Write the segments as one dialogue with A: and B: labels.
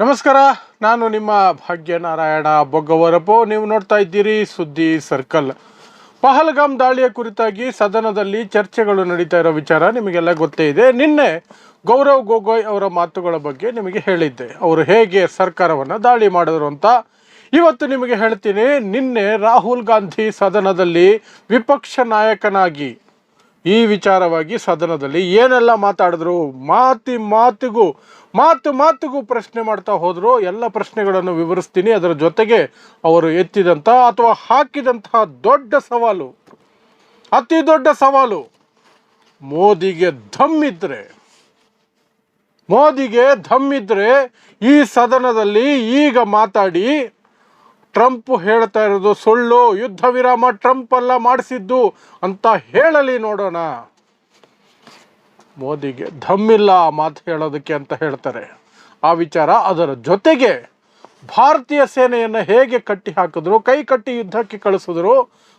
A: ನಮಸ್ಕಾರ, ನಾನು ನಿಮ್ಮ ಭಾಗ್ಯನಾರಾಯಣ ಬೊಗ್ಗವರಪು ನೀವು ನೋಡ್ತಾ ಇದ್ದೀರಿ ಸುದ್ದಿ ಸರ್ಕಲ್. ಪಹಲ್ಗಾಮ್ ದಾಳಿಯ ಕುರಿತಾಗಿ ಸದನದಲ್ಲಿ ಚರ್ಚೆಗಳು ನಡೀತಾ ಇರೋ ವಿಚಾರ ನಿಮಗೆಲ್ಲ ಗೊತ್ತೇ ಇದೆ. ನಿನ್ನೆ ಗೌರವ್ ಗೊಗೊಯ್ ಅವರ ಮಾತುಗಳ ಬಗ್ಗೆ ನಿಮಗೆ ಹೇಳಿದ್ದೆ. ಅವರು ಹೇಗೆ ಸರ್ಕಾರವನ್ನು ದಾಳಿ ಮಾಡಿದ್ರು ಅಂತ ಇವತ್ತು ನಿಮಗೆ ಹೇಳ್ತೀನಿ. ನಿನ್ನೆ ರಾಹುಲ್ ಗಾಂಧಿ ಸದನದಲ್ಲಿ ವಿಪಕ್ಷ ನಾಯಕನಾಗಿ ಈ ವಿಚಾರವಾಗಿ ಸದನದಲ್ಲಿ ಏನೆಲ್ಲ ಮಾತಾಡಿದ್ರು? ಮಾತಿ ಮಾತಿಗೂ, ಮಾತು ಮಾತಿಗೂ ಪ್ರಶ್ನೆ ಮಾಡ್ತಾ ಹೋದ್ರು. ಎಲ್ಲ ಪ್ರಶ್ನೆಗಳನ್ನು ವಿವರಿಸ್ತೀನಿ. ಅದರ ಜೊತೆಗೆ ಅವರು ಎತ್ತಿದಂಥ ಅಥವಾ ಹಾಕಿದಂತಹ ದೊಡ್ಡ ಸವಾಲು. ಅತಿ ದೊಡ್ಡ ಸವಾಲು, ಮೋದಿಗೆ ಧಮ್ಮಿದ್ರೆ ಮೋದಿಗೆ ಧಮ್ಮಿದ್ರೆ ಈ ಸದನದಲ್ಲಿ ಈಗ ಮಾತಾಡಿ ಟ್ರಂಪ್ ಹೇಳ್ತಾ ಇರೋದು ಸುಳ್ಳು, ಯುದ್ಧ ವಿರಾಮ ಟ್ರಂಪ್ ಅಲ್ಲ ಮಾಡಿಸಿದ್ದು ಅಂತ ಹೇಳಲಿ ನೋಡೋಣ. ಮೋದಿಗೆ ಧಮ್ಮಿಲ್ಲ ಆ ಮಾತು ಹೇಳೋದಕ್ಕೆ ಅಂತ ಹೇಳ್ತಾರೆ. ಆ ವಿಚಾರ ಅದರ ಜೊತೆಗೆ ಭಾರತೀಯ ಸೇನೆಯನ್ನು ಹೇಗೆ ಕಟ್ಟಿ ಹಾಕಿದ್ರು, ಕೈ ಕಟ್ಟಿ ಯುದ್ಧಕ್ಕೆ ಕಳಿಸಿದ್ರು,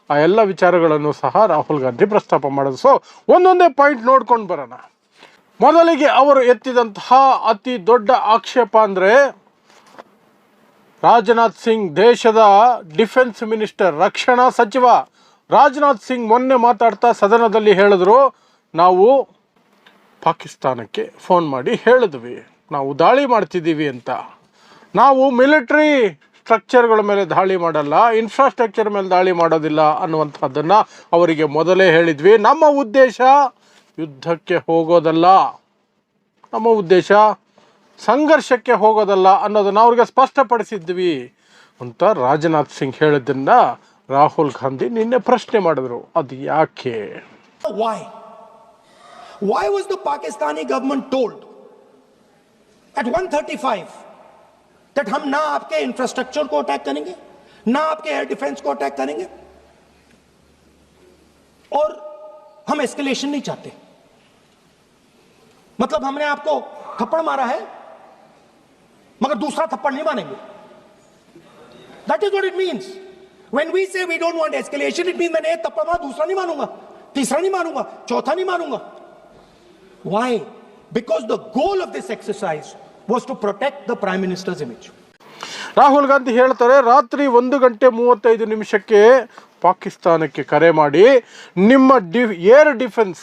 A: ಆ ಎಲ್ಲ ವಿಚಾರಗಳನ್ನು ಸಹ ರಾಹುಲ್ ಗಾಂಧಿ ಪ್ರಸ್ತಾಪ ಮಾಡೋದು ಸೊ ಒಂದೊಂದೇ ಪಾಯಿಂಟ್ ನೋಡ್ಕೊಂಡು ಬರೋಣ. ಮೊದಲಿಗೆ ಅವರು ಎತ್ತಿದಂತಹ ಅತಿ ದೊಡ್ಡ ಆಕ್ಷೇಪ ಅಂದರೆ ರಾಜನಾಥ್ ಸಿಂಗ್ ದೇಶದ ಡಿಫೆನ್ಸ್ ಮಿನಿಸ್ಟರ್, ರಕ್ಷಣಾ ಸಚಿವ ರಾಜನಾಥ್ ಸಿಂಗ್ ಮೊನ್ನೆ ಮಾತಾಡ್ತಾ ಸದನದಲ್ಲಿ ಹೇಳಿದ್ರು, ನಾವು ಪಾಕಿಸ್ತಾನಕ್ಕೆ ಫೋನ್ ಮಾಡಿ ಹೇಳಿದ್ವಿ. ನಾವು ದಾಳಿ ಮಾಡ್ತಿದ್ದೀವಿ ಅಂತ. ನಾವು ಮಿಲಿಟ್ರಿ ಸ್ಟ್ರಕ್ಚರ್ಗಳ ಮೇಲೆ ದಾಳಿ ಮಾಡಲ್ಲ, ಇನ್ಫ್ರಾಸ್ಟ್ರಕ್ಚರ್ ಮೇಲೆ ದಾಳಿ ಮಾಡೋದಿಲ್ಲ ಅನ್ನುವಂಥದ್ದನ್ನು ಅವರಿಗೆ ಮೊದಲೇ ಹೇಳಿದ್ವಿ. ನಮ್ಮ ಉದ್ದೇಶ ಯುದ್ಧಕ್ಕೆ ಹೋಗೋದಲ್ಲ. ನಮ್ಮ ಉದ್ದೇಶ ಸಂಘರ್ಷಕ್ಕೆ ಹೋಗೋದಲ್ಲ ಅನ್ನೋದನ್ನು ಅವ್ರಿಗೆ ಸ್ಪಷ್ಟಪಡಿಸಿದ್ವಿ ಅಂತ ರಾಜನಾಥ್ ಸಿಂಗ್ ಹೇಳಿದ್ದನ್ನ ರಾಹುಲ್ ಗಾಂಧಿ ನಿನ್ನೆ ಪ್ರಶ್ನೆ ಮಾಡಿದ್ರು ಅದು ಯಾಕೆ
B: Why? Why was the Pakistani government told at 135 that हम ना आपके इंफ्रास्ट्रक्चर को अटैक करेंगे ना आपके एयर डिफेंस को अटैक करेंगे और हम एस्केलेशन नहीं चाहते मतलब हमने आपको थप्पड़ मारा है मगर दूसरा थप्पड़ नहीं मारेंगे that is what it means when we say we don't want escalation it mean मैंने एक थप्पड़ मारा दूसरा नहीं मारूंगा तीसरा नहीं मारूंगा चौथा नहीं मारूंगा why because the goal of this exercise was to protect the prime minister's image
A: Rahul Gandhi ಹೇಳ್ತಾರೆ ರಾತ್ರಿ ಒಂದು ಗಂಟೆ ಮೂವತ್ತೈದು ನಿಮಿಷಕ್ಕೆ ಪಾಕಿಸ್ತಾನಕ್ಕೆ ಕರೆ ಮಾಡಿ ನಿಮ್ಮ ಡಿ ಏರ್ ಡಿಫೆನ್ಸ್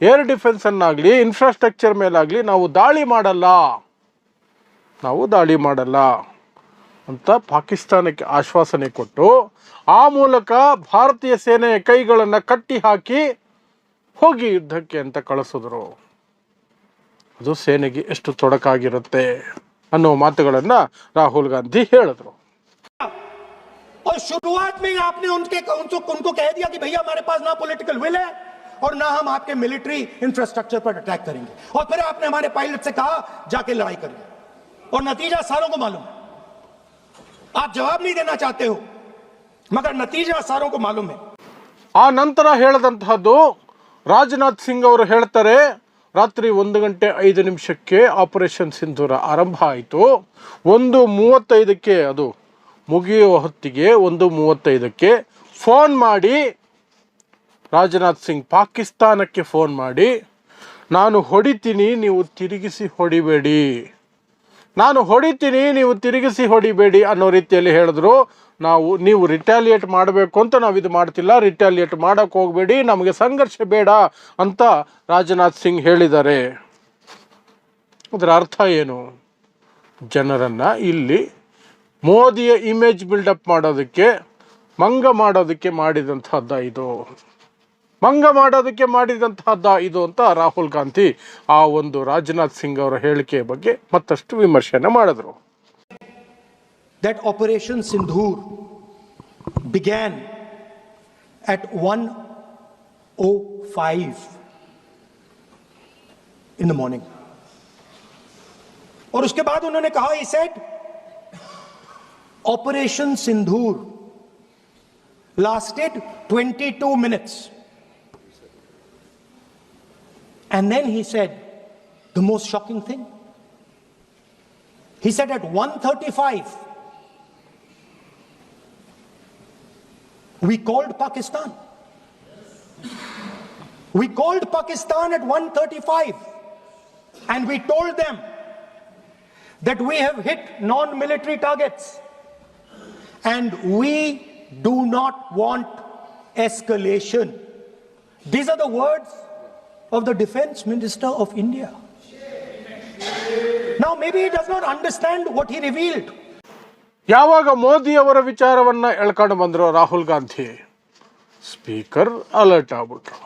A: ಏರ್ ಡಿಫೆನ್ಸನ್ನಾಗಲಿ ಇನ್ಫ್ರಾಸ್ಟ್ರಕ್ಚರ್ ಮೇಲಾಗಲಿ ನಾವು ದಾಳಿ ಮಾಡಲ್ಲ ನಾವು ದಾಳಿ ಮಾಡಲ್ಲ ಅಂತ ಪಾಕಿಸ್ತಾನಕ್ಕೆ ಆಶ್ವಾಸನೆ ಕೊಟ್ಟು ಆ ಮೂಲಕ ಭಾರತೀಯ ಸೇನೆಯ ಕೈಗಳನ್ನು ಕಟ್ಟಿ ಹಾಕಿ ಹೋಗಿ ಯುದ್ಧಕ್ಕೆ ಅಂತ ಕಳಿಸಿದ್ರು ಅದು ಸೇನೆಗೆ ಎಷ್ಟು ತೊಡಕಾಗಿರುತ್ತೆ ಅನ್ನೋ ಮಾತುಗಳನ್ನು ರಾಹುಲ್ ಗಾಂಧಿ ಹೇಳಿದ್ರು
B: और शुरुआत में ही आपने उनके उनको उनको कह दिया कि भैया हमारे पास ना पॉलिटिकल विल है और ना हम आपके मिलिट्री इंफ्रास्ट्रक्चर पर अटैक करेंगे और फिर आपने हमारे पायलट से कहा जाके लड़ाई करिए और नतीजा सारों को मालूम है आप जवाब नहीं देना चाहते हो मगर नतीजा सारों को मालूम है
A: ಆ ನಂತರ ಹೇಳಿದಂತಹದ್ದು ರಾಜನಾಥ್ ಸಿಂಗ್ ಅವರು ಹೇಳ್ತಾರೆ ರಾತ್ರಿ ಒಂದು ಗಂಟೆ ಐದು ನಿಮಿಷಕ್ಕೆ ಆಪರೇಷನ್ ಸಿಂಧೂರ ಆರಂಭ ಆಯಿತು ಒಂದು ಮೂವತ್ತೈದಕ್ಕೆ ಅದು ಮುಗಿಯುವ ಹೊತ್ತಿಗೆ ಒಂದು ಮೂವತ್ತೈದಕ್ಕೆ ಫೋನ್ ಮಾಡಿ ರಾಜನಾಥ್ ಸಿಂಗ್ ಪಾಕಿಸ್ತಾನಕ್ಕೆ ಫೋನ್ ಮಾಡಿ ನಾನು ಹೊಡಿತೀನಿ ನೀವು ತಿರುಗಿಸಿ ಹೊಡಿಬೇಡಿ ನಾನು ಹೊಡಿತೀನಿ, ನೀವು ತಿರುಗಿಸಿ ಹೊಡಿಬೇಡಿ ಅನ್ನೋ ರೀತಿಯಲ್ಲಿ ಹೇಳಿದ್ರು. ನಾವು, ನೀವು ರಿಟ್ಯಾಲಿಯೇಟ್ ಮಾಡಬೇಕು ಅಂತ ನಾವು ಇದು ಮಾಡ್ತಿಲ್ಲ. ರಿಟ್ಯಾಲಿಯೇಟ್ ಮಾಡೋಕ್ಕೆ ಹೋಗಬೇಡಿ, ನಮಗೆ ಸಂಘರ್ಷ ಬೇಡ ಅಂತ ರಾಜನಾಥ್ ಸಿಂಗ್ ಹೇಳಿದ್ದಾರೆ. ಅದರ ಅರ್ಥ ಏನು? ಜನರನ್ನು ಇಲ್ಲಿ ಮೋದಿಯ ಇಮೇಜ್ ಬಿಲ್ಡಪ್ ಮಾಡೋದಕ್ಕೆ, ಮಂಗ ಮಾಡೋದಕ್ಕೆ ಮಾಡಿದಂಥದ್ದ ಇದು. ಮಂಗ ಮಾಡೋದಕ್ಕೆ ಮಾಡಿದಂತಹದ್ದ ಇದು ಅಂತ ರಾಹುಲ್ ಗಾಂಧಿ ಆ ಒಂದು ರಾಜನಾಥ್ ಸಿಂಗ್ ಅವರ ಹೇಳಿಕೆಯ ಬಗ್ಗೆ ಮತ್ತಷ್ಟು ವಿಮರ್ಶೆಯನ್ನು ಮಾಡಿದ್ರು
B: that Operation Sindhur began at 1:05 in the morning. और उसके बाद उन्होंने कहा he said Operation Sindhur lasted 22 minutes. And then he said the most shocking thing. He said at 135 We called Pakistan. We called Pakistan at 135 and we told them that we have hit non military targets and we do not want escalation. These are the words of the Defense Minister of India. Now, maybe he does not understand what he revealed.
A: ಯಾವಾಗ ಮೋದಿ ಅವರ ವಿಚಾರವನ್ನ ಎಳ್ಕೊಂಡು ಬಂದ್ರು Rahul Gandhi speaker alert ಆಗ್ಬಿಟ್ರು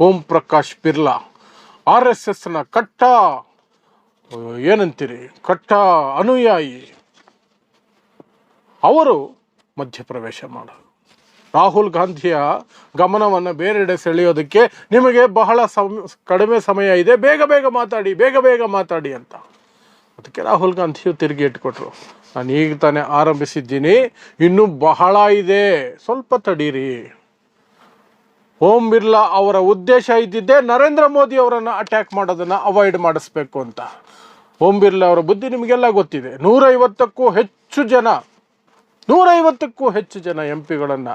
A: Om Prakash Birla R S ಎಸ್ನ ಕಟ್ಟ ಏನಂತೀರಿ ಕಟ್ಟ ಅನುಯಾಯಿ ಅವರು ಮಧ್ಯಪ್ರವೇಶ ಮಾಡೋರು ರಾಹುಲ್ ಗಾಂಧಿಯ ಗಮನವನ್ನು ಬೇರೆಡೆ ಸೆಳೆಯೋದಕ್ಕೆ ನಿಮಗೆ ಬಹಳ ಸಮ, ಕಡಿಮೆ ಸಮಯ ಇದೆ. ಬೇಗ ಬೇಗ ಮಾತಾಡಿ, ಬೇಗ ಬೇಗ ಮಾತಾಡಿ ಅಂತ. ಅದಕ್ಕೆ ರಾಹುಲ್ ಗಾಂಧಿಯು ತಿರುಗಿ ಇಟ್ಕೊಟ್ರು. ನಾನು ಈಗ ತಾನೇ ಆರಂಭಿಸಿದ್ದೀನಿ. ಇನ್ನೂ ಬಹಳ ಇದೆ. ಸ್ವಲ್ಪ ತಡೀರಿ. ಓಂ ಬಿರ್ಲಾ ಅವರ ಉದ್ದೇಶ ಇದ್ದಿದ್ದೇ ನರೇಂದ್ರ ಮೋದಿ ಅವರನ್ನು ಅಟ್ಯಾಕ್ ಮಾಡೋದನ್ನು ಅವಾಯ್ಡ್ ಮಾಡಿಸ್ಬೇಕು ಅಂತ. ಓಂ ಬಿರ್ಲಾ ಅವರ ಬುದ್ಧಿ ನಿಮಗೆಲ್ಲ ಗೊತ್ತಿದೆ. ನೂರೈವತ್ತಕ್ಕೂ ಹೆಚ್ಚು ಜನ, ನೂರೈವತ್ತಕ್ಕೂ ಹೆಚ್ಚು ಜನ ಎಂ ಪಿಗಳನ್ನು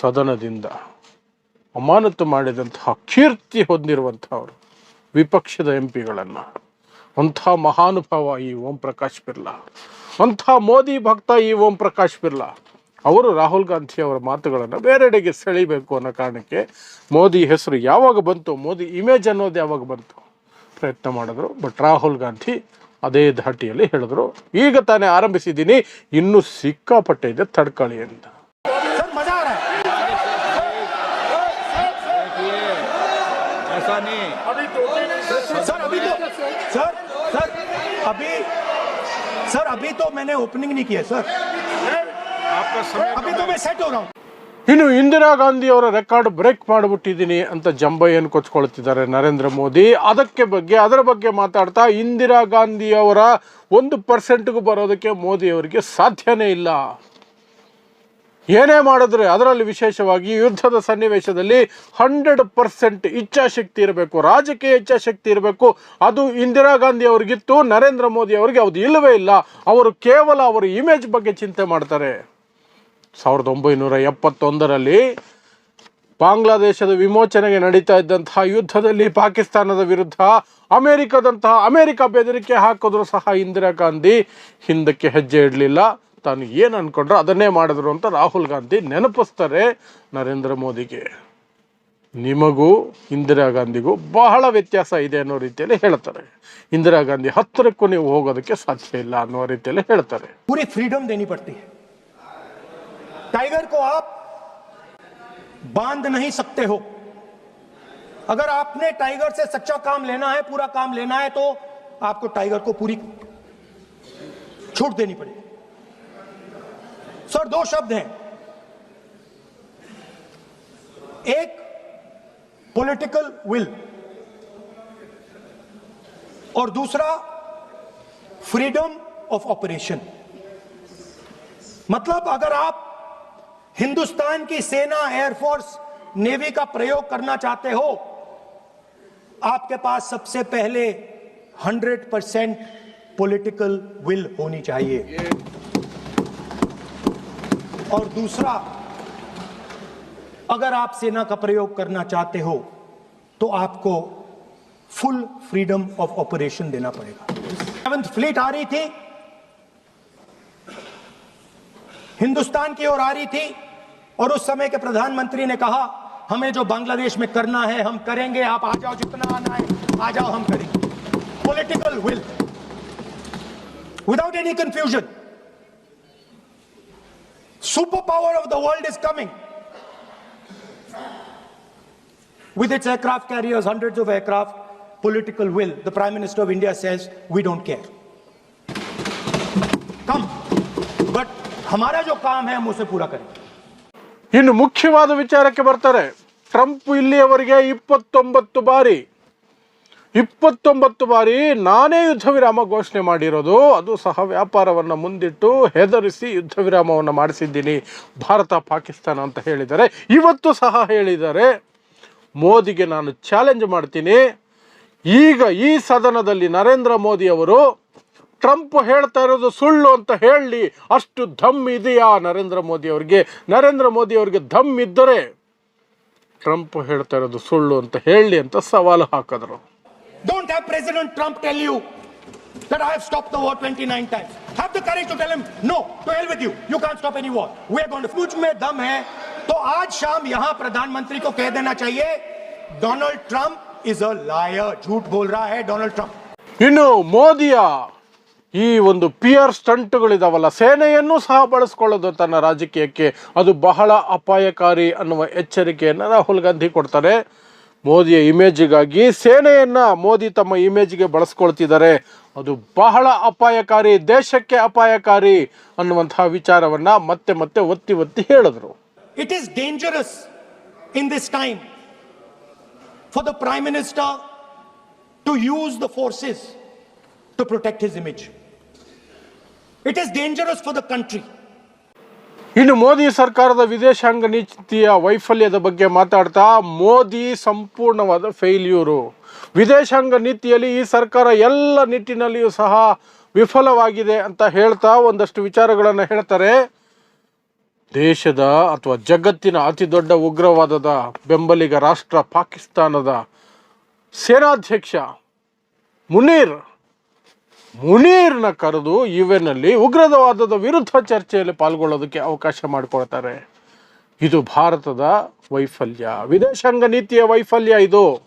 A: ಸದನದಿಂದ ಅಮಾನತು ಮಾಡಿದಂತಹ ಕೀರ್ತಿ ಹೊಂದಿರುವಂಥವರು ವಿಪಕ್ಷದ ಎಂ ಪಿಗಳನ್ನು ಅಂಥ ಮಹಾನುಭಾವ ಈ ಓಂ ಪ್ರಕಾಶ್ ಬಿರ್ಲಾ. ಅಂಥ ಮೋದಿ ಭಕ್ತ ಈ ಓಂ ಪ್ರಕಾಶ್ ಬಿರ್ಲಾ. ಅವರು ರಾಹುಲ್ ಗಾಂಧಿ ಅವರ ಮಾತುಗಳನ್ನು ಬೇರೆಡೆಗೆ ಸೆಳೀಬೇಕು ಅನ್ನೋ ಕಾರಣಕ್ಕೆ ಮೋದಿ ಹೆಸರು ಯಾವಾಗ ಬಂತು, ಮೋದಿ ಇಮೇಜ್ ಅನ್ನೋದು ಯಾವಾಗ ಬಂತು? ಪ್ರಯತ್ನ ಮಾಡಿದ್ರು ಬಟ್ ರಾಹುಲ್ ಗಾಂಧಿ ಅದೇ ಧಾಟಿಯಲ್ಲಿ ಹೇಳಿದ್ರು, ಈಗ ತಾನೇ ಆರಂಭಿಸಿದ್ದೀನಿ, ಇನ್ನೂ ಸಿಕ್ಕಾಪಟ್ಟೆ ಇದೆ ತಡ್ಕಳಿ ಅಂತ.
B: अभी तो मैंने ओपनिंग नहीं किया सर
C: आपका समय
B: अभी तो मैं सेट हो रहा हूँ
A: ಇನ್ನು ಇಂದಿರಾ ಗಾಂಧಿ ಅವರ ರೆಕಾರ್ಡ್ ಬ್ರೇಕ್ ಮಾಡಿಬಿಟ್ಟಿದ್ದೀನಿ ಅಂತ ಜಂಬಯ್ಯನ್ ಕೊಚ್ಕೊಳ್ತಿದ್ದಾರೆ ನರೇಂದ್ರ ಮೋದಿ ಅದಕ್ಕೆ ಬಗ್ಗೆ ಅದರ ಬಗ್ಗೆ ಮಾತಾಡ್ತಾ ಇಂದಿರಾ ಗಾಂಧಿ ಅವರ ಒಂದು ಪರ್ಸೆಂಟ್ಗೂ ಬರೋದಕ್ಕೆ ಮೋದಿ ಅವರಿಗೆ ಸಾಧ್ಯನೇ ಇಲ್ಲ ಏನೇ ಮಾಡಿದ್ರೆ ಅದರಲ್ಲಿ ವಿಶೇಷವಾಗಿ ಯುದ್ಧದ ಸನ್ನಿವೇಶದಲ್ಲಿ ಹಂಡ್ರೆಡ್ ಪರ್ಸೆಂಟ್ ಇಚ್ಛಾಶಕ್ತಿ ಇರಬೇಕು, ರಾಜಕೀಯ ಇಚ್ಛಾಶಕ್ತಿ ಇರಬೇಕು. ಅದು ಇಂದಿರಾ ಗಾಂಧಿ ಅವ್ರಿಗಿತ್ತು, ನರೇಂದ್ರ ಮೋದಿ ಅವರಿಗೆ ಅದು ಇಲ್ಲವೇ ಇಲ್ಲ. ಅವರು ಕೇವಲ ಅವರ ಇಮೇಜ್ ಬಗ್ಗೆ ಚಿಂತೆ ಮಾಡ್ತಾರೆ. ಸಾವಿರದ ಒಂಬೈನೂರ ಎಪ್ಪತ್ತೊಂದರಲ್ಲಿ ಬಾಂಗ್ಲಾದೇಶದ ವಿಮೋಚನೆಗೆ ನಡೀತಾ ಇದ್ದಂತಹ ಯುದ್ಧದಲ್ಲಿ ಪಾಕಿಸ್ತಾನದ ವಿರುದ್ಧ ಅಮೆರಿಕದಂತಹ ಅಮೆರಿಕ ಬೆದರಿಕೆ ಹಾಕಿದ್ರು ಸಹ ಇಂದಿರಾ ಗಾಂಧಿ ಹಿಂದಕ್ಕೆ ಹೆಜ್ಜೆ ಇಡಲಿಲ್ಲ. ತಾನು ಏನು ಅನ್ಕೊಂಡ್ರು ಅದನ್ನೇ ಮಾಡಿದ್ರು ಅಂತ ರಾಹುಲ್ ಗಾಂಧಿ ನೆನಪಿಸ್ತಾರೆ ನರೇಂದ್ರ ಮೋದಿಗೆ ನಿಮಗೂ ಇಂದಿರಾ ಗಾಂಧಿಗೂ ಬಹಳ ವ್ಯತ್ಯಾಸ ಇದೆ ಅನ್ನೋ ರೀತಿಯಲ್ಲಿ ಹೇಳ್ತಾರೆ ಇಂದಿರಾ ಗಾಂಧಿ ಹತ್ತಿರಕ್ಕೂ ನೀವು ಹೋಗೋದಕ್ಕೆ ಸಾಧ್ಯ ಇಲ್ಲ ಅನ್ನೋ ರೀತಿಯಲ್ಲಿ ಹೇಳ್ತಾರೆ
B: पूरी फ्रीडम देनी पड़ती है टाइगर को आप बांध नहीं सकते हो अगर आपने टाइगर से सच्चा काम लेना है पूरा काम लेना है तो आपको टाइगर को पूरी छूट देनी पड़ेगी सर, दो शब्द हैं। एक पॉलिटिकल विल और दूसरा फ्रीडम ऑफ़ ऑपरेशन मतलब अगर आप हिंदुस्तान की सेना एयरफोर्स नेवी का प्रयोग करना चाहते हो, आपके पास सबसे पहले 100 परसेंट पोलिटिकल विल होनी चाहिए। और दूसरा, अगर आप सेना का प्रयोग करना चाहते हो तो आपको फुल फ्रीडम ऑफ़ ऑपरेशन देना पड़ेगा। सेवंथ फ्लीट आ रही थी। हिंदुस्तान की ओर आ रही थी और उस समय के प्रधानमंत्री ने कहा, हमें जो बांग्लादेश में करना है, हम करेंगे। आप आ जाओ, जितना आना है, आ जाओ, हम करेंगे। Political will without any confusion Super power of the world is coming with its aircraft carriers, hundreds of aircraft, political will. The Prime Minister of India says, we don't care. Come. But हमारा जो काम है हम उसे पूरा करेंगे
A: ಇನ್ನು ಮುಖ್ಯವಾದ ವಿಚಾರಕ್ಕೆ ಬರ್ತಾರೆ ಟ್ರಂಪ್ ಇಲ್ಲಿಯವರೆಗೆ ಇಪ್ಪತ್ತೊಂಬತ್ತು ಬಾರಿ ಇಪ್ಪತ್ತೊಂಬತ್ತು ಬಾರಿ ನಾನೇ ಯುದ್ಧ ವಿರಾಮ ಘೋಷಣೆ ಮಾಡಿರೋದು. ಅದು ಸಹ ವ್ಯಾಪಾರವನ್ನು ಮುಂದಿಟ್ಟು ಹೆದರಿಸಿ ಯುದ್ಧ ವಿರಾಮವನ್ನು ಮಾಡಿಸಿದ್ದೀನಿ. ಭಾರತ, ಪಾಕಿಸ್ತಾನ ಅಂತ ಹೇಳಿದ್ದಾರೆ ಇವತ್ತು ಸಹ ಹೇಳಿದ್ದಾರೆ ಮೋದಿಗೆ ನಾನು ಚಾಲೆಂಜ್ ಮಾಡ್ತೀನಿ. ಈಗ ಈ ಸದನದಲ್ಲಿ ನರೇಂದ್ರ ಮೋದಿ ಅವರು, ಟ್ರಂಪ್ ಹೇಳ್ತಾ ಇರೋದು ಸುಳ್ಳು ಅಂತ ಹೇಳಿ, ಅಷ್ಟು ಧಮ್ ಇದೆಯಾ ನರೇಂದ್ರ ಮೋದಿ ಅವರಿಗೆ? ನರೇಂದ್ರ ಮೋದಿ ಅವರಿಗೆ ಧಮ್ ಇದ್ದರೆ, ಟ್ರಂಪ್ ಹೇಳ್ತಾ ಇರೋದು ಸುಳ್ಳು ಅಂತ ಹೇಳಿ ಅಂತ ಸವಾಲು ಹಾಕಿದ್ರು.
B: have President Trump tell you that I have stopped the war 29 times. Have the courage to tell him, no, to hell with you. You can't stop any war. We are going to. मुझ में दम है तो आज शाम यहाँ प्रधानमंत्री को कह देना चाहिए Donald Trump is a liar झूठ बोल रहा है डोनाल्ड ट्रंप
A: ಇನ್ನು ಮೋದಿಯ ಈ ಒಂದು ಪಿ ಆರ್ ಸ್ಟಂಟ್ಗಳಿದಾವಲ್ಲ ಸೇನೆಯನ್ನು ಸಹ ಬಳಸ್ಕೊಳ್ಳೋದು ತನ್ನ ರಾಜಕೀಯಕ್ಕೆ ಅದು ಬಹಳ ಅಪಾಯಕಾರಿ ಅನ್ನುವ ಎಚ್ಚರಿಕೆಯನ್ನು ರಾಹುಲ್ ಗಾಂಧಿ ಕೊಡ್ತಾರೆ ಮೋದಿಯ ಇಮೇಜ್ಗಾಗಿ ಸೇನೆಯನ್ನು ಮೋದಿ ತಮ್ಮ ಇಮೇಜ್ಗೆ ಬಳಸ್ಕೊಳ್ತಿದ್ದಾರೆ. ಅದು ಬಹಳ ಅಪಾಯಕಾರಿ, ದೇಶಕ್ಕೆ ಅಪಾಯಕಾರಿ ಅನ್ನುವಂತಹ ವಿಚಾರವನ್ನು ಮತ್ತೆ ಮತ್ತೆ ಒತ್ತಿ ಒತ್ತಿ ಹೇಳಿದರು.
B: It is dangerous in this time for the prime minister to use the forces to protect his image it is dangerous for the country
A: ಇನ್ನು ಮೋದಿ ಸರ್ಕಾರದ ವಿದೇಶಾಂಗ ನೀತಿಯ ವೈಫಲ್ಯದ ಬಗ್ಗೆ ಮಾತಾಡ್ತಾ ಮೋದಿ ಸಂಪೂರ್ಣವಾದ ಫೇಲ್ಯೂರು ವಿದೇಶಾಂಗ ನೀತಿಯಲ್ಲಿ ಈ ಸರ್ಕಾರ ಎಲ್ಲ ನಿಟ್ಟಿನಲ್ಲಿಯೂ ಸಹ ವಿಫಲವಾಗಿದೆ ಅಂತ ಹೇಳ್ತಾ ಒಂದಷ್ಟು ವಿಚಾರಗಳನ್ನು ಹೇಳ್ತಾರೆ. ದೇಶದ ಅಥವಾ ಜಗತ್ತಿನ ಅತಿ ದೊಡ್ಡ ಉಗ್ರವಾದದ ಬೆಂಬಲಿಗ ರಾಷ್ಟ್ರ ಪಾಕಿಸ್ತಾನದ ಸೇನಾಧ್ಯಕ್ಷ ಮುನೀರ್ ಮುನೀರ್ನ ಕರೆದು ಇವೆನಲ್ಲಿ ಉಗ್ರವಾದದ ವಿರುದ್ಧ ಚರ್ಚೆಯಲ್ಲಿ ಪಾಲ್ಗೊಳ್ಳೋದಕ್ಕೆ ಅವಕಾಶ ಮಾಡಿಕೊಳ್ತಾರೆ ಇದು ಭಾರತದ ವೈಫಲ್ಯ. ವಿದೇಶಾಂಗ ನೀತಿಯ ವೈಫಲ್ಯ ಇದು.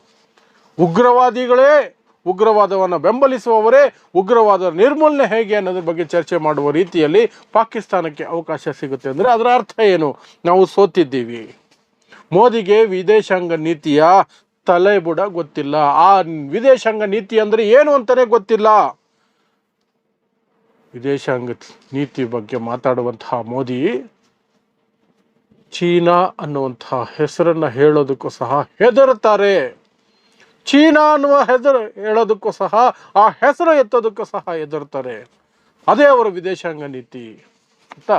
A: ಉಗ್ರವಾದಿಗಳೇ ಉಗ್ರವಾದವನ್ನು ಬೆಂಬಲಿಸುವವರೇ ಉಗ್ರವಾದ ನಿರ್ಮೂಲನೆ ಹೇಗೆ ಅನ್ನೋದ್ರ ಬಗ್ಗೆ ಚರ್ಚೆ ಮಾಡುವ ರೀತಿಯಲ್ಲಿ ಪಾಕಿಸ್ತಾನಕ್ಕೆ ಅವಕಾಶ ಸಿಗುತ್ತೆ ಅಂದರೆ ಅದರ ಅರ್ಥ ಏನು? ನಾವು ಸೋತಿದ್ದೀವಿ. ಮೋದಿಗೆ ವಿದೇಶಾಂಗ ನೀತಿಯ ತಲೆಬುಡ ಗೊತ್ತಿಲ್ಲ. ಆ ವಿದೇಶಾಂಗ ನೀತಿ ಅಂದರೆ ಏನು ಅಂತಲೇ ಗೊತ್ತಿಲ್ಲ. ವಿದೇಶಾಂಗ ನೀತಿ ಬಗ್ಗೆ ಮಾತಾಡುವಂತಹ ಮೋದಿ, ಚೀನಾ ಅನ್ನುವಂತಹ ಹೆಸರನ್ನು ಹೇಳೋದಕ್ಕೂ ಸಹ ಹೆದರುತ್ತಾರೆ. ಚೀನಾ ಅನ್ನುವ ಹೆಸರು ಹೇಳೋದಕ್ಕೂ ಸಹ, ಆ ಹೆಸರು ಎತ್ತೋದಕ್ಕೂ ಸಹ ಹೆದರುತ್ತಾರೆ. ಅದೇ ಅವರ ವಿದೇಶಾಂಗ ನೀತಿ. ಅಂತ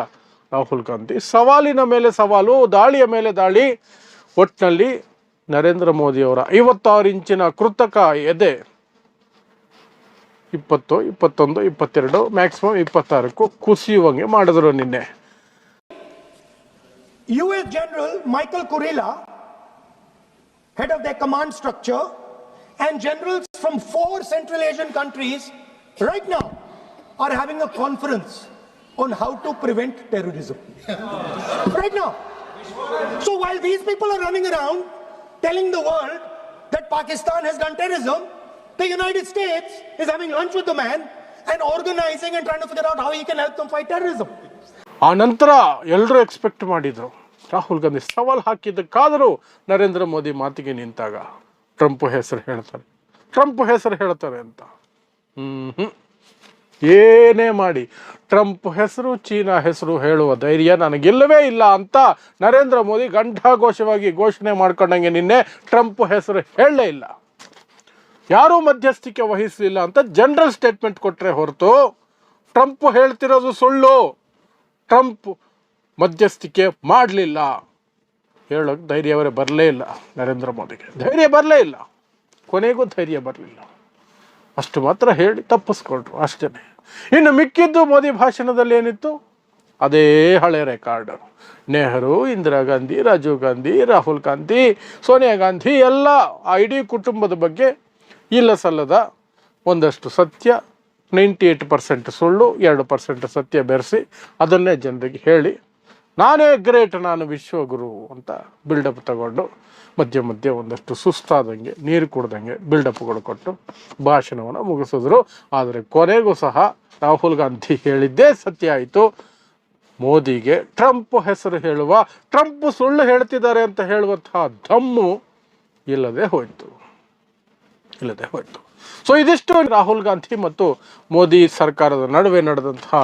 A: ರಾಹುಲ್ ಗಾಂಧಿ, ಸವಾಲಿನ ಮೇಲೆ ಸವಾಲು, ದಾಳಿಯ ಮೇಲೆ ದಾಳಿ ಒಟ್ಟಿನಲ್ಲಿ ನರೇಂದ್ರ ಮೋದಿಯವರ ಐವತ್ತಾರು ಇಂಚಿನ ಕೃತಕ ಎದೆ. ಇಪ್ಪತ್ತು ಇಪ್ಪತ್ತೊಂದು ಇಪ್ಪತ್ತೆರಡು ಮ್ಯಾಕ್ಸಿಮಮ್ ಇಪ್ಪತ್ತಾರಕ್ಕೂ ಕುಸಿಯುವಂಗೆ ಮಾಡಿದ್ರು ನಿನ್ನೆ
B: U S general Michael Kurilla head of the command structure and generals from four central Asian countries right now are having a conference on how to prevent terrorism. Right now. So while these people are running around telling the world that Pakistan has done terrorism, the United States is having lunch with the man and organizing and trying to figure out how he can help them fight terrorism.
A: ಆ ನಂತರ ಎಲ್ಲರೂ expect ಮಾಡಿದರು, ರಾಹುಲ್ ಗಾಂಧಿ ಸವಾಲು ಹಾಕಿದ್ದಕ್ಕಾದರೂ ನರೇಂದ್ರ ಮೋದಿ ಮಾತಿಗೆ ನಿಂತಾಗ. Trump ಹೆಸರು ಹೇಳ್ತಾರೆ. Trump ಹೆಸರು ಹೇಳ್ತಾರೆ ಅಂತ. ಹ್ಞೂ ಏನೇ ಮಾಡಿ, ಟ್ರಂಪ್ ಹೆಸರು, ಚೀನಾ ಹೆಸರು ಹೇಳುವ ಧೈರ್ಯ ನನಗಿಲ್ಲವೇ ಇಲ್ಲ ಅಂತ ನರೇಂದ್ರ ಮೋದಿ ಘಂಟಾಘೋಷವಾಗಿ ಘೋಷಣೆ ಮಾಡ್ಕೊಂಡಂಗೆ ನಿನ್ನೆ ಟ್ರಂಪ್ ಹೆಸರು ಹೇಳಲೇ ಇಲ್ಲ. ಯಾರೂ ಮಧ್ಯಸ್ಥಿಕೆ ವಹಿಸಲಿಲ್ಲ ಅಂತ ಜನರಲ್ ಸ್ಟೇಟ್ಮೆಂಟ್ ಕೊಟ್ಟರೆ ಹೊರತು ಟ್ರಂಪ್ ಹೇಳ್ತಿರೋದು ಸುಳ್ಳು. ಟ್ರಂಪ್ ಮಧ್ಯಸ್ಥಿಕೆ ಮಾಡಲಿಲ್ಲ. ಹೇಳೋಕೆ ಧೈರ್ಯವರೇ ಬರಲೇ ಇಲ್ಲ ನರೇಂದ್ರ ಮೋದಿಗೆ. ಧೈರ್ಯ ಬರಲೇ ಇಲ್ಲ. ಕೊನೆಗೂ ಧೈರ್ಯ ಬರಲಿಲ್ಲ. ಅಷ್ಟು ಮಾತ್ರ ಹೇಳಿ ತಪ್ಪಿಸ್ಕೊಂಡ್ರು ಅಷ್ಟೇ. ಇನ್ನು ಮಿಕ್ಕಿದ್ದು ಮೋದಿ ಭಾಷಣದಲ್ಲಿ ಏನಿತ್ತು? ಅದೇ ಹಳೆ ರೆಕಾರ್ಡ್. ನೆಹರು, ಇಂದಿರಾ ಗಾಂಧಿ, ರಾಜೀವ್ ಗಾಂಧಿ, ರಾಹುಲ್ ಗಾಂಧಿ, ಸೋನಿಯಾ ಗಾಂಧಿ ಎಲ್ಲ ಆ ಇಡೀ ಕುಟುಂಬದ ಬಗ್ಗೆ ಇಲ್ಲ ಸಲ್ಲದ ಒಂದಷ್ಟು ಸತ್ಯ, ನೈಂಟಿ ಏಯ್ಟ್ ಪರ್ಸೆಂಟ್ ಸುಳ್ಳು, ಎರಡು ಪರ್ಸೆಂಟ್ ಸತ್ಯ ಬೆರೆಸಿ ಅದನ್ನೇ ಜನರಿಗೆ ಹೇಳಿ, ನಾನೇ ಗ್ರೇಟ್, ನಾನು ವಿಶ್ವಗುರು ಅಂತ ಬಿಲ್ಡಪ್ ತಗೊಂಡು ಮಧ್ಯೆ ಮಧ್ಯೆ ಒಂದಷ್ಟು ಸುಸ್ತಾದಂಗೆ, ನೀರು ಕುಡ್ದಂಗೆ ಬಿಲ್ಡಪ್ಗಳು ಕೊಟ್ಟು ಭಾಷಣವನ್ನು ಮುಗಿಸಿದ್ರು. ಆದರೆ ಕೊನೆಗೂ ಸಹ ರಾಹುಲ್ ಗಾಂಧಿ ಹೇಳಿದ್ದೇ ಸತ್ಯ ಆಯಿತು. ಮೋದಿಗೆ ಟ್ರಂಪ್ ಹೆಸರು ಹೇಳುವ, ಟ್ರಂಪ್ ಸುಳ್ಳು ಹೇಳ್ತಿದ್ದಾರೆ ಅಂತ ಹೇಳುವಂತಹ ದಮ್ಮು ಇಲ್ಲದೆ ಹೋಯಿತು. ಇಲ್ಲದೆ ಹೋಯಿತು. ಸೊ ಇದಿಷ್ಟು ರಾಹುಲ್ ಗಾಂಧಿ ಮತ್ತು ಮೋದಿ ಸರ್ಕಾರದ ನಡುವೆ ನಡೆದಂತಹ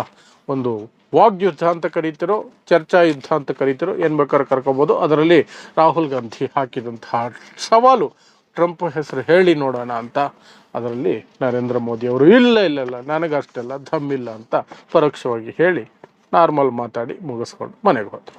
A: ಒಂದು ವಾಗ್ಯುದ್ಧ ಅಂತ ಕರೀತಿರೋ, ಚರ್ಚಾ ಯುದ್ಧ ಅಂತ ಕರೀತಿರೋ ಏನು ಬೇಕಾದ್ರೂ ಕರ್ಕೋಬೋದು. ಅದರಲ್ಲಿ ರಾಹುಲ್ ಗಾಂಧಿ ಹಾಕಿದಂತಹ ಸವಾಲು ಟ್ರಂಪ್ ಹೆಸರು ಹೇಳಿ ನೋಡೋಣ ಅಂತ ಅದರಲ್ಲಿ ನರೇಂದ್ರ ಮೋದಿ ಅವರು, ಇಲ್ಲ ಇಲ್ಲ ಇಲ್ಲ, ನನಗಷ್ಟೆಲ್ಲ ಧಮ್ಮಿಲ್ಲ ಅಂತ ಪರೋಕ್ಷವಾಗಿ ಹೇಳಿ ನಾರ್ಮಲ್ ಮಾತಾಡಿ ಮುಗಿಸ್ಕೊಂಡು ಮನೆಗೆ ಹೋದರು.